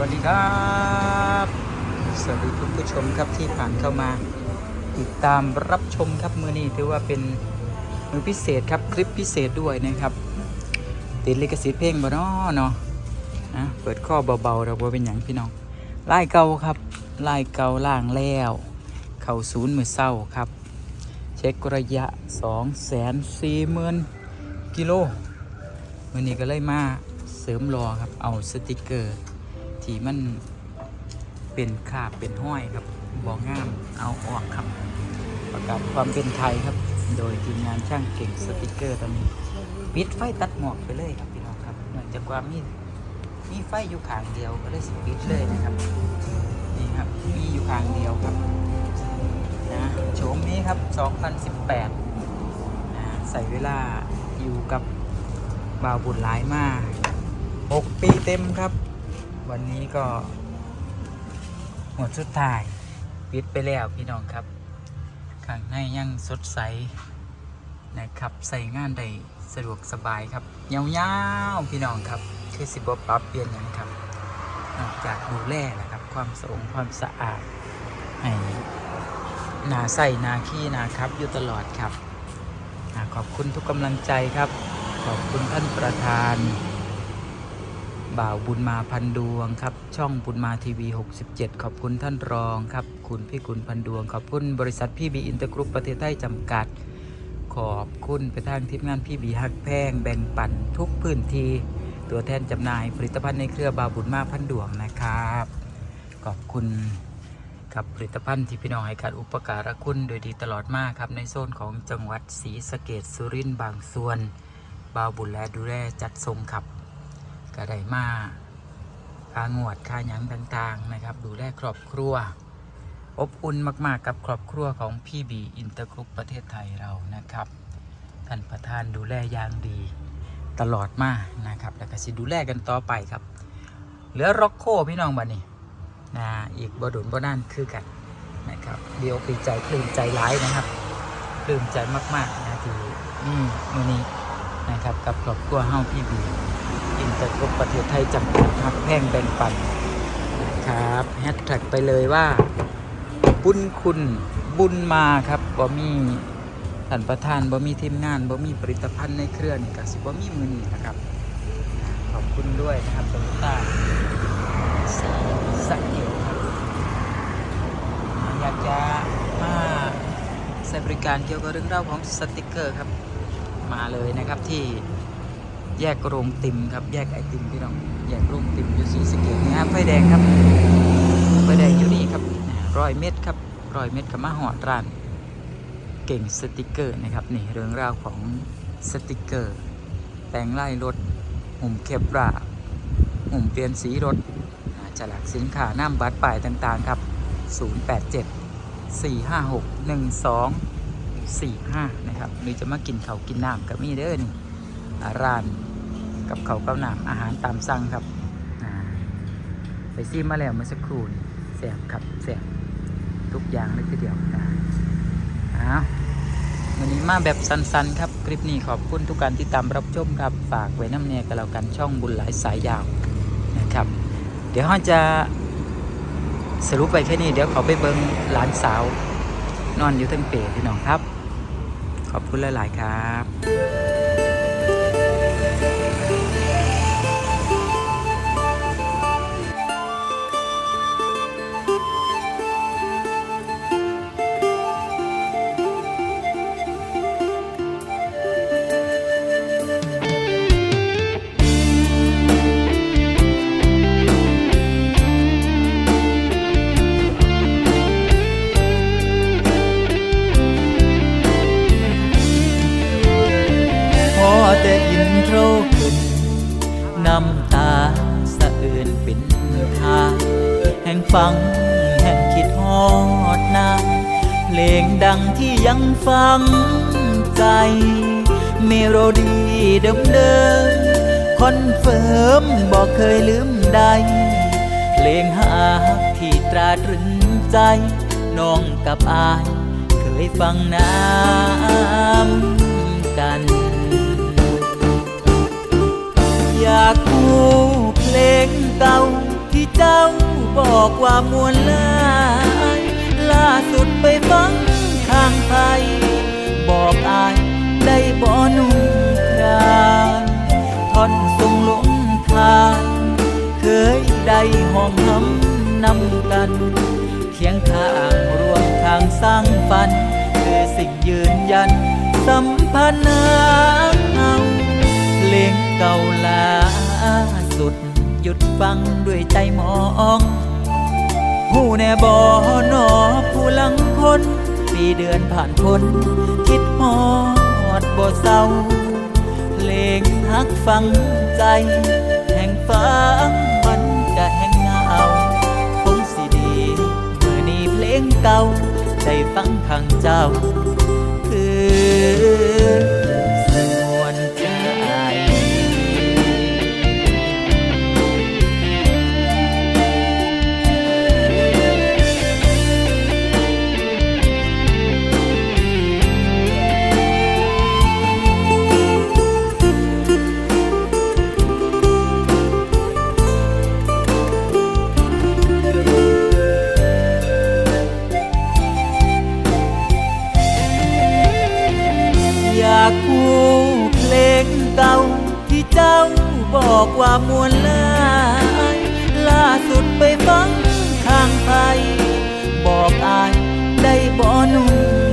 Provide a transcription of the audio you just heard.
วัสดีครับ สวัสดีทุกผู้ชมครับที่ผ่านเข้ามา ติดตามรับชมครับมือนี้ถือว่าเป็นมือพิเศษครับคลิปพิเศษด้วยนะครับ ติดลิขสิทธิ์เพลงบ่เนาะเนาะอะเปิดข้อเบาๆเราว่าเป็นอย่างพี่น้องไล่เก่าครับไล่เก่าล่างแล้ว เข่าศูนย์มือเศร้าครับ เช็คระยะ2 4 0 0 0 0กิโลมือนี้ก็เลยมาเสริมรอครับเอาสติกเกอร์ ที่มันเป็นคาบเป็นห้อยครับบอกงามเอาออกครับ ประกาศความเป็นไทยครับ โดยทีมงานช่างเก่งสติกเกอร์ตอนนี้ปิดไฟตัดหมอกไปเลยครับพี่น้องครับเนื่องจากความมีมีไฟอยู่ข้างเดียวก็เลยสิปิดเลยนะครับนี่ครับมีอยู่ข้างเดียวครับนะโฉมนี้ครับ 2018นะใส่เวลาอยู่กับบ่าวบุญหลายมาก 6 ปีเต็มครับ วันนี้ก็หมดสุดท้าย ปิดไปแล้วพี่น้องครับ ข้างในยังสดใสนะครับ ใส่งานได้สะดวกสบายครับยาวๆพี่น้องครับ คือสิบปรับเปลี่ยนอย่างครับ นอกจากดูแลนะครับ ความสะอความสะอาดให้หนาใส่หนาขี้หนาครับอยู่ตลอดครับขอบคุณทุกกำลังใจครับ ขอบคุณท่านประธาน บ่าวบุญมาพันดวงครับ ช่องบุญมาทีวี 67 ขอบคุณท่านรองครับ คุณพี่กุลพันดวง ขอบคุณบริษัทพี่บีอินเตอร์กรุ๊ปประเทศไทยจำกัด ขอบคุณไปทางทีมงานพี่บีฮักแพงแบ่งปันทุกพื้นที่ตัวแทนจำหน่ายผลิตภัณฑ์ในเครือบ่าวบุญมาพันดวงนะครับ ขอบคุณกับผลิตภัณฑ์ที่พี่น้องให้การอุปการะคุณโดยดีตลอดมากครับในโซนของจังหวัดศรีสะเกดสุรินทร์บางส่วนบ่าวบุญและดูแลจัดทรงครับ ก็ได้มาค่างวดค่าหยังต่างๆนะครับ ดูแลครอบครัว อบอุ่นมากๆกับครอบครัวของพี่บีอินเตอร์กรุ๊ปประเทศไทยเรานะครับท่านประธานดูแลอย่างดีตลอดมานะครับ แล้วก็สิดูแลกันต่อไปครับ เหลือร็อกโคพี่น้องบันนี้นะอีกบดุลบนั่นคือกันนะครับเดียวปีใจปลื้มใจร้ายนะครับปลื้มใจมากๆนะที่นี่มือนี้นะครับกับครอบครัวเฮาพี่บี อินเตอร์กรุ๊ปประเทศไทยจำกัดครับแพ่งแบ่งปันนะครับแฮชแท็กไปเลยว่า บุญคุณบุญมาครับบ่มีท่านประธานบ่มีทีมงานบ่มีผลิตภัณฑ์ในเครือนี่ก็สิบ่มีมือนี้นะครับ ขอบคุณด้วยนะครับตต้าสีสักเดียวครับ อยากจะมาใช้บริการเกี่ยวกับเรื่องราวของสติกเกอร์ครับ มาเลยนะครับที่ แยกโรงติมครับ แยกไอติมพี่น้อง แยกโรงติมอยู่สีสะเกตนี่ฮะไฟแดงครับ ไฟแดงอยู่นี่ครับร้อยเมตรครับร้อยเมตรกับมาหอดร้าน เก่งสติกเกอร์นะครับนี่เรื่องราวของสติกเกอร์แต่งไล่รถหุ่มเคปราหุ่มเปลี่ยนสีรถอ่าฉลากสินค้าน้ำบัตรป้ายต่างๆครับ 087 456 1245 นะครับ หรือจะมากินเขากินน้ำกับมีเด้อนี่ ร้าน กับเขาวกับน้ำอาหารตามสั่งครับไปซีมาแล้วเมื่อสักครู่นี่แสบครับแสบทุกอย่างเลยทีเดียวนะอ้าววันนี้มาแบบสั้นๆครับ คลิปนี้ขอบคุณทุกการที่ตามรับชมครับ ฝากไว้น้ำเนียกับเรากันช่องบุญหลายสายยาวนะครับ เดี๋ยวเราจะสรุปไปแค่นี้เดี๋ยวเขาไปเบิงหลานสาว นอนอยู่ทั้งเปรพี่น้องครับ ขอบคุณหลาย ๆ ครับ น้ำตาสะอื่นเป็นทางแห่งฟังแห่งคิดฮอดนางเพลงดังที่ยังฟังใจ เมโลดี้เดิมเดิมๆคอนเฟิร์มบอกเคยลืมใด เพลงหาที่ตราตรึงใจ น้องกับอาย เคยฟังน้ำ บอกว่ามวนหลายล่าสุดไปฟังข้างไทยบอกอายได้บ่หนุ่มครานท่อนทรงหลงทางเคยได้ห้องทำนำกันเคียงข้างร่วมทางสร้างฝันคือสิ่งยืนยันสัมพันธ์เอาเพลงเก่าลาสุด หยุดฟังด้วยใจมองหูแน่บอนอผู้หลังคนปีเดือนผ่านพ้นคิดฮอดบ่เศร้าเพลงฮักฟังใจ แห่งฟังมันก็แห่งเงาคงสิดีเมื่อนี้เพลงเก่าได้ฟังทางเจ้า บอกว่ามวลลายล่าสุดไปฟังข้างไทยบอกอายได้บ่หนุ่ม